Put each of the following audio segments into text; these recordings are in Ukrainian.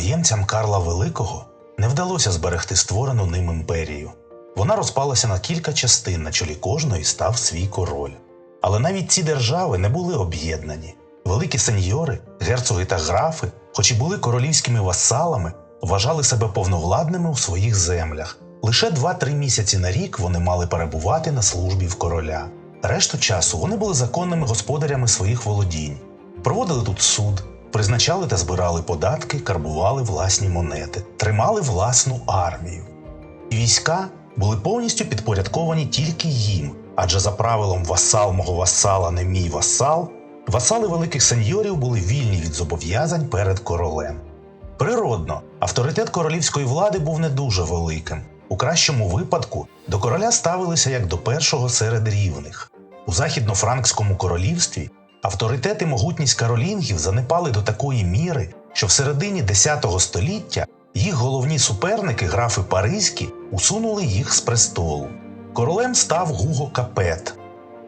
спадкоємцям Карла Великого не вдалося зберегти створену ним імперію. Вона розпалася на кілька частин, на чолі кожної став свій король. Але навіть ці держави не були об'єднані. Великі сеньори, герцоги та графи, хоч і були королівськими васалами, вважали себе повновладними у своїх землях. Лише 2-3 місяці на рік вони мали перебувати на службі в короля. Решту часу вони були законними господарями своїх володінь, проводили тут суд, призначали та збирали податки, карбували власні монети, тримали власну армію. І війська були повністю підпорядковані тільки їм, адже за правилом васал мого васала не мій васал, васали великих сеньорів були вільні від зобов'язань перед королем. Природно, авторитет королівської влади був не дуже великим. У кращому випадку до короля ставилися як до першого серед рівних. У західнофранкському королівстві авторитет і могутність каролінгів занепали до такої міри, що в середині X століття їх головні суперники, графи Паризькі, усунули їх з престолу. Королем став Гуго Капет.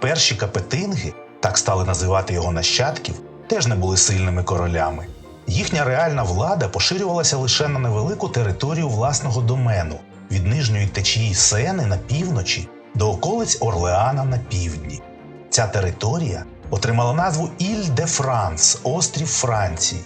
Перші капетинги, так стали називати його нащадків, теж не були сильними королями. Їхня реальна влада поширювалася лише на невелику територію власного домену від нижньої течії Сени на півночі до околиць Орлеана на півдні. Ця територія отримала назву Іль де Франс острів Франції.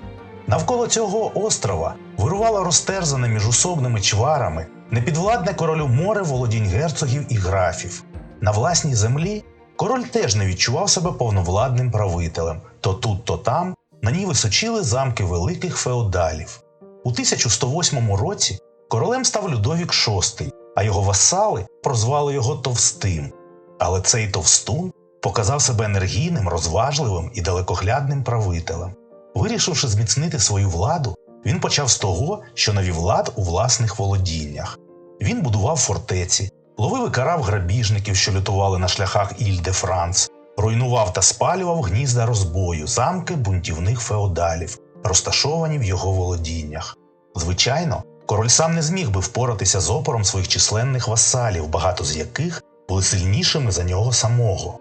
Навколо цього острова вирувало розтерзане міжусобними чварами непідвладне королю море володінь герцогів і графів. На власній землі король теж не відчував себе повновладним правителем. То тут, то там на ній височили замки великих феодалів. У 1108 році королем став Людовік VI, а його васали прозвали його Товстим. Але цей товстун показав себе енергійним, розважливим і далекоглядним правителем. Вирішивши зміцнити свою владу, він почав з того, що навів лад у власних володіннях. Він будував фортеці, ловив і карав грабіжників, що лютували на шляхах Іль де Франс, руйнував та спалював гнізда розбою, замки бунтівних феодалів, розташовані в його володіннях. Звичайно, король сам не зміг би впоратися з опором своїх численних васалів, багато з яких були сильнішими за нього самого.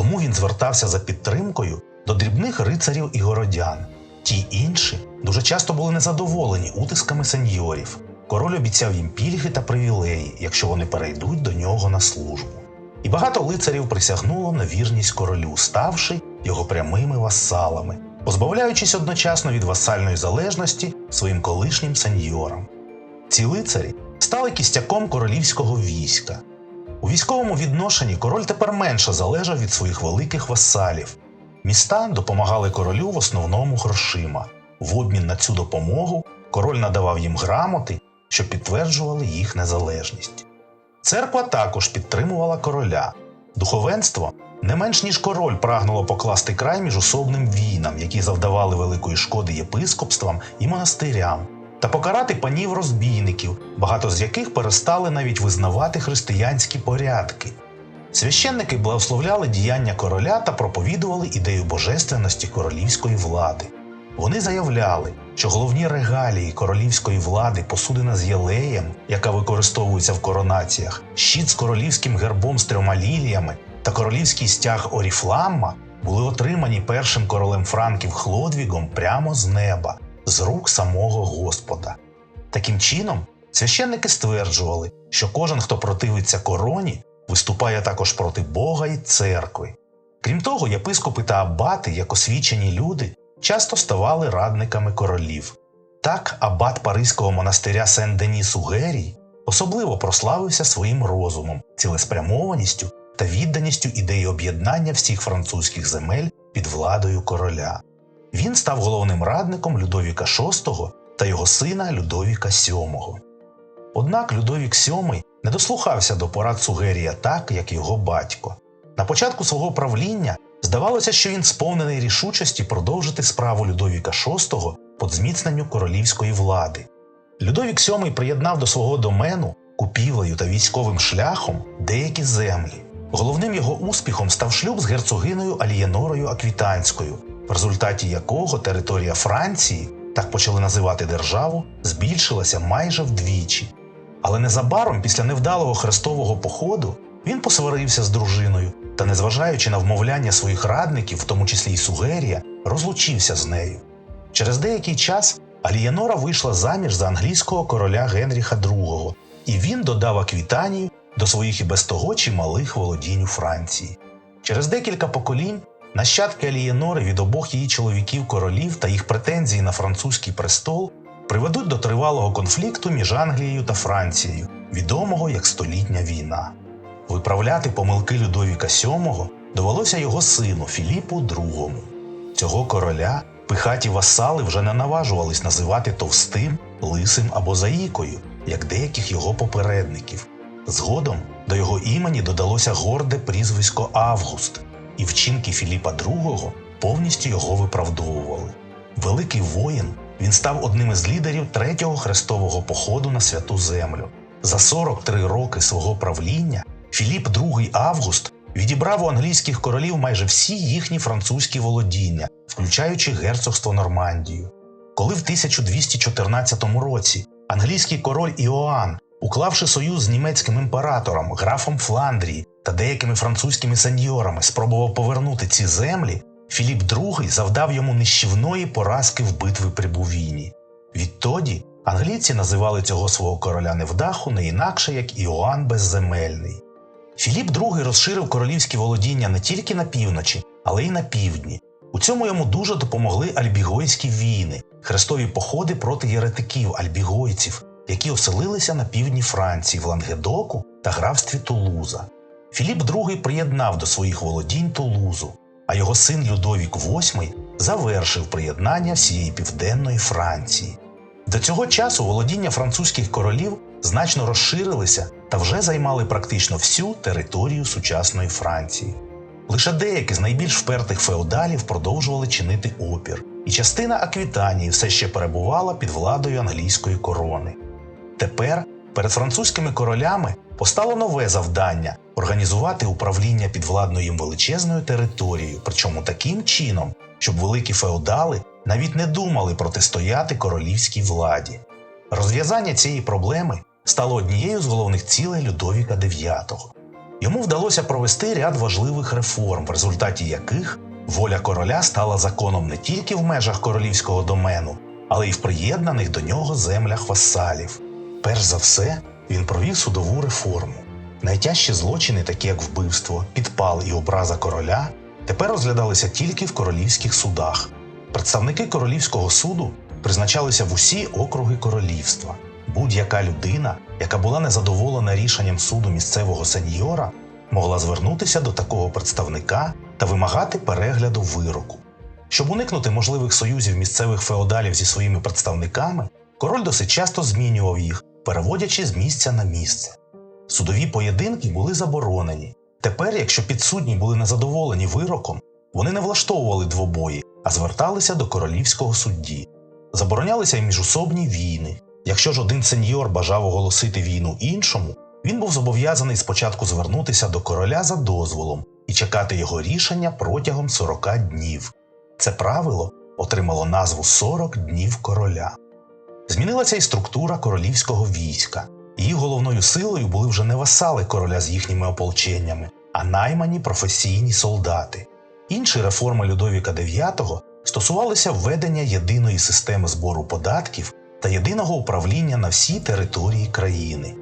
Тому він звертався за підтримкою до дрібних рицарів і городян. Ті інші дуже часто були незадоволені утисками сеньорів. Король обіцяв їм пільги та привілеї, якщо вони перейдуть до нього на службу. І багато лицарів присягнуло на вірність королю, ставши його прямими васалами, позбавляючись одночасно від васальної залежності своїм колишнім сеньорам. Ці лицарі стали кістяком королівського війська. У військовому відношенні король тепер менше залежав від своїх великих васалів. Міста допомагали королю в основному грошима. В обмін на цю допомогу король надавав їм грамоти, що підтверджували їх незалежність. Церква також підтримувала короля. Духовенство не менш ніж король прагнуло покласти край міжособним війнам, які завдавали великої шкоди єпископствам і монастирям, та покарати панів розбійників, багато з яких перестали навіть визнавати християнські порядки. Священники благословляли діяння короля та проповідували ідею божественності королівської влади. Вони заявляли, що головні регалії королівської влади, посудина з єлеєм, яка використовується в коронаціях, щит з королівським гербом з трьома ліліями та королівський стяг Оріфламма були отримані першим королем Франків Хлодвігом прямо з неба, з рук самого Господа. Таким чином, священники стверджували, що кожен, хто противиться короні, виступає також проти Бога і церкви. Крім того, єпископи та абати, як освічені люди, часто ставали радниками королів. Так, абат Паризького монастиря Сен-Деніс у Герії особливо прославився своїм розумом, цілеспрямованістю та відданістю ідеї об'єднання всіх французьких земель під владою короля. Він став головним радником Людовіка VI та його сина Людовіка VII. Однак Людовік VII не дослухався до порад Сугерія так, як його батько. На початку свого правління здавалося, що він сповнений рішучості продовжити справу Людовіка VI по зміцненню королівської влади. Людовік VII приєднав до свого домену купівлею та військовим шляхом деякі землі. Головним його успіхом став шлюб з герцогиною Алієнорою Аквітанською, в результаті якого територія Франції, так почали називати державу, збільшилася майже вдвічі. Але незабаром після невдалого хрестового походу він посварився з дружиною та, незважаючи на вмовляння своїх радників, в тому числі й Сугерія, розлучився з нею. Через деякий час Алієнора вийшла заміж за англійського короля Генріха II, і він додав Аквітанію до своїх і без того чималих володінь у Франції. Через декілька поколінь нащадки Алієнори від обох її чоловіків королів та їх претензії на французький престол приведуть до тривалого конфлікту між Англією та Францією, відомого як Столітня війна. Виправляти помилки Людовіка VII довелося його сину Філіпу II. Цього короля пихаті васали вже не наважувались називати товстим, лисим або заїкою, як деяких його попередників. Згодом до його імені додалося горде прізвисько Август, і вчинки Філіпа II повністю його виправдовували. Великий воїн, він став одним із лідерів третього хрестового походу на святу землю. За 43 роки свого правління Філіп II Август відібрав у англійських королів майже всі їхні французькі володіння, включаючи герцогство Нормандію. Коли в 1214 році англійський король Іоанн, уклавши союз з німецьким імператором, графом Фландрії та деякими французькими сеньорами, спробував повернути ці землі, Філіп II завдав йому нищівної поразки в битві при Бувіні. Відтоді англійці називали цього свого короля невдаху не інакше як Іоанн Безземельний. Філіп II розширив королівські володіння не тільки на півночі, але й на півдні. У цьому йому дуже допомогли альбігойські війни, хрестові походи проти єретиків альбігойців, які оселилися на півдні Франції в Лангедоку та графстві Тулуза. Філіп II приєднав до своїх володінь Тулузу, а його син Людовік VIII завершив приєднання всієї південної Франції. До цього часу володіння французьких королів значно розширилися та вже займали практично всю територію сучасної Франції. Лише деякі з найбільш впертих феодалів продовжували чинити опір, і частина Аквітанії все ще перебувала під владою англійської корони. Тепер перед французькими королями постало нове завдання організувати управління підвладною їм величезною територією, причому таким чином, щоб великі феодали навіть не думали протистояти королівській владі. Розв'язання цієї проблеми стало однією з головних цілей Людовіка IX. Йому вдалося провести ряд важливих реформ, в результаті яких воля короля стала законом не тільки в межах королівського домену, але й в приєднаних до нього землях васалів. Перш за все, він провів судову реформу. Найтяжчі злочини, такі як вбивство, підпал і образа короля, тепер розглядалися тільки в королівських судах. Представники королівського суду призначалися в усі округи королівства. Будь-яка людина, яка була незадоволена рішенням суду місцевого сеньора, могла звернутися до такого представника та вимагати перегляду вироку. Щоб уникнути можливих союзів місцевих феодалів зі своїми представниками, король досить часто змінював їх, переводячи з місця на місце. Судові поєдинки були заборонені. Тепер, якщо підсудні були незадоволені вироком, вони не влаштовували двобої, а зверталися до королівського судді. Заборонялися й міжусобні війни. Якщо ж один сеньор бажав оголосити війну іншому, він був зобов'язаний спочатку звернутися до короля за дозволом і чекати його рішення протягом 40 днів. Це правило отримало назву 40 днів короля. Змінилася і структура королівського війська. Її головною силою були вже не васали короля з їхніми ополченнями, а наймані професійні солдати. Інші реформи Людовіка IX стосувалися введення єдиної системи збору податків та єдиного управління на всій території країни.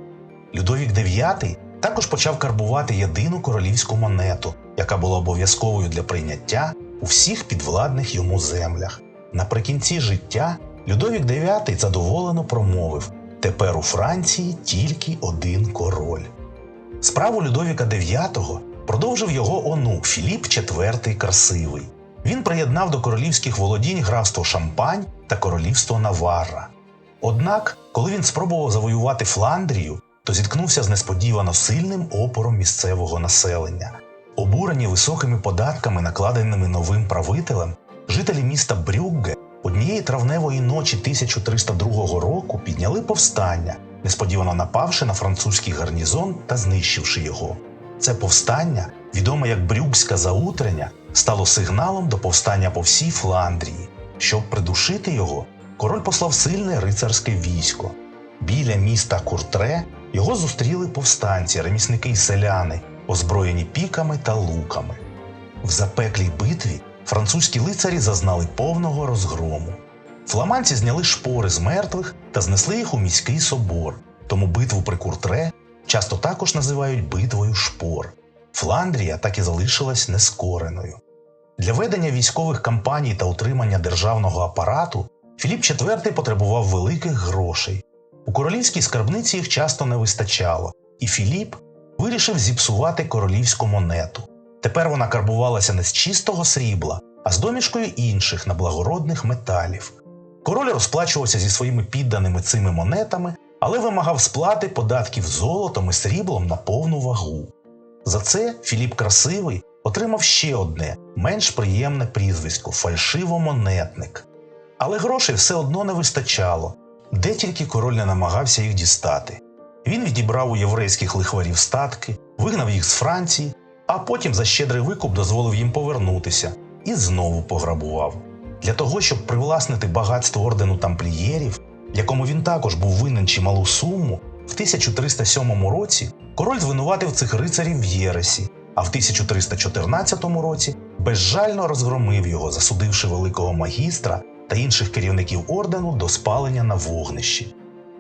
Людовік IX також почав карбувати єдину королівську монету, яка була обов'язковою для прийняття у всіх підвладних йому землях. Наприкінці життя Людовік IX задоволено промовив: тепер у Франції тільки один король. Справу Людовіка IX продовжив його онук Філіп IV Красивий. Він приєднав до королівських володінь графство Шампань та королівство Наварра. Однак, коли він спробував завоювати Фландрію, то зіткнувся з несподівано сильним опором місцевого населення. Обурені високими податками, накладеними новим правителем, жителі міста Брюгге однієї травневої ночі 1302 року підняли повстання, несподівано напавши на французький гарнізон та знищивши його. Це повстання, відоме як Брюгська заутрення, стало сигналом до повстання по всій Фландрії. Щоб придушити його, король послав сильне рицарське військо. Біля міста Куртре його зустріли повстанці, ремісники й селяни, озброєні піками та луками. В запеклій битві французькі лицарі зазнали повного розгрому. Фламандці зняли шпори з мертвих та знесли їх у міський собор, тому битву при Куртре часто також називають битвою шпор. Фландрія так і залишилась нескореною. Для ведення військових кампаній та утримання державного апарату Філіп IV потребував великих грошей. У королівській скарбниці їх часто не вистачало, і Філіп вирішив зіпсувати королівську монету. Тепер вона карбувалася не з чистого срібла, а з домішкою інших неблагородних металів. Король розплачувався зі своїми підданими цими монетами, але вимагав сплати податків золотом і сріблом на повну вагу. За це Філіп Красивий отримав ще одне, менш приємне прізвисько фальшивомонетник. Але грошей все одно не вистачало, де тільки король не намагався їх дістати. Він відібрав у єврейських лихварів статки, вигнав їх з Франції, а потім за щедрий викуп дозволив їм повернутися і знову пограбував. Для того, щоб привласнити багатство ордену тамплієрів, якому він також був винен чималу суму, в 1307 році король звинуватив цих рицарів в Єресі, а в 1314 році безжально розгромив його, засудивши великого магістра та інших керівників ордену до спалення на вогнищі.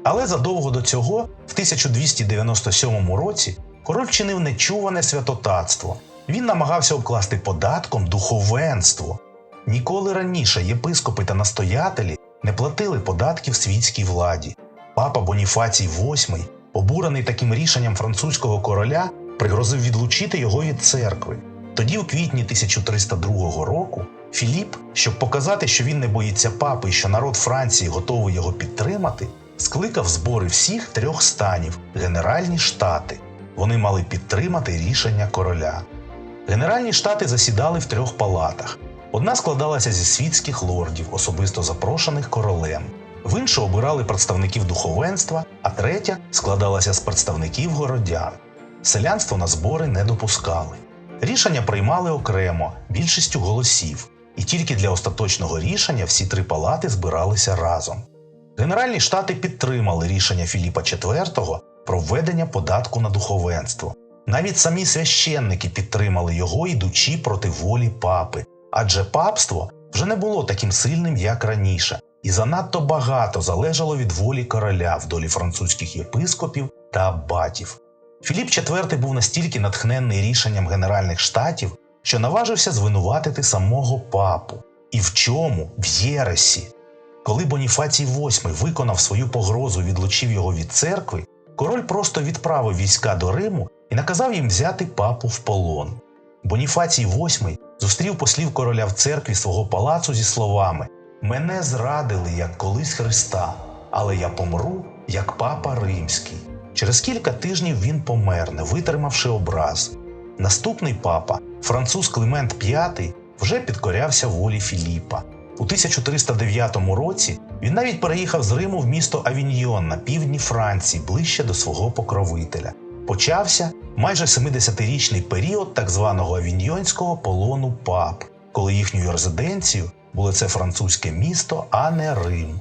Але задовго до цього, в 1297 році, король вчинив нечуване святотатство. Він намагався обкласти податком духовенство. Ніколи раніше єпископи та настоятелі не платили податків світській владі. Папа Боніфацій VIII, обурений таким рішенням французького короля, пригрозив відлучити його від церкви. Тоді, у квітні 1302 року, Філіп, щоб показати, що він не боїться папи що народ Франції готовий його підтримати, скликав збори всіх трьох станів Генеральні штати. Вони мали підтримати рішення короля. Генеральні штати засідали в трьох палатах. Одна складалася зі світських лордів, особисто запрошених королем. В іншу обирали представників духовенства, а третя складалася з представників городян. Селянство на збори не допускали. Рішення приймали окремо, більшістю голосів, і тільки для остаточного рішення всі три палати збиралися разом. Генеральні штати підтримали рішення Філіпа IV про введення податку на духовенство. Навіть самі священники підтримали його, ідучи проти волі папи, адже папство вже не було таким сильним, як раніше, і занадто багато залежало від волі короля в долі французьких єпископів та аббатів. Філіп IV був настільки натхненний рішенням Генеральних штатів, що наважився звинуватити самого папу. І в чому? В Єресі. Коли Боніфацій VIII виконав свою погрозу відлучив його від церкви, король просто відправив війська до Риму і наказав їм взяти папу в полон. Боніфацій VIII зустрів послів короля в церкві свого палацу зі словами: Мене зрадили, як колись Христа, але я помру, як папа римський. Через кілька тижнів він помер, не витримавши образ. Наступний папа, француз Климент V, вже підкорявся волі Філіпа. У 1309 році він навіть переїхав з Риму в місто Авіньйон на півдні Франції, ближче до свого покровителя. Почався майже 70-річний період так званого авіньйонського полону пап, коли їхньою резиденцією було це французьке місто, а не Рим.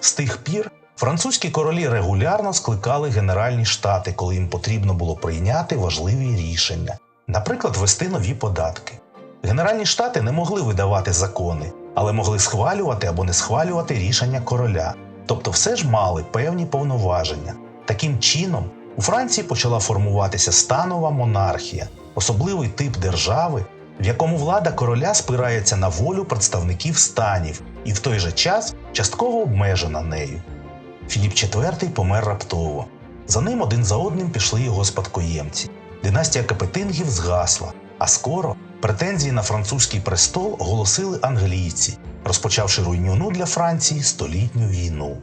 З тих пір французькі королі регулярно скликали Генеральні штати, коли їм потрібно було прийняти важливі рішення, наприклад, ввести нові податки. Генеральні штати не могли видавати закони, але могли схвалювати або не схвалювати рішення короля, тобто все ж мали певні повноваження. Таким чином, у Франції почала формуватися станова монархія, особливий тип держави, в якому влада короля спирається на волю представників станів і в той же час частково обмежена нею. Філіп IV помер раптово. За ним один за одним пішли його спадкоємці. Династія Капетингів згасла, а скоро претензії на французький престол оголосили англійці, розпочавши руйнівну для Франції столітню війну.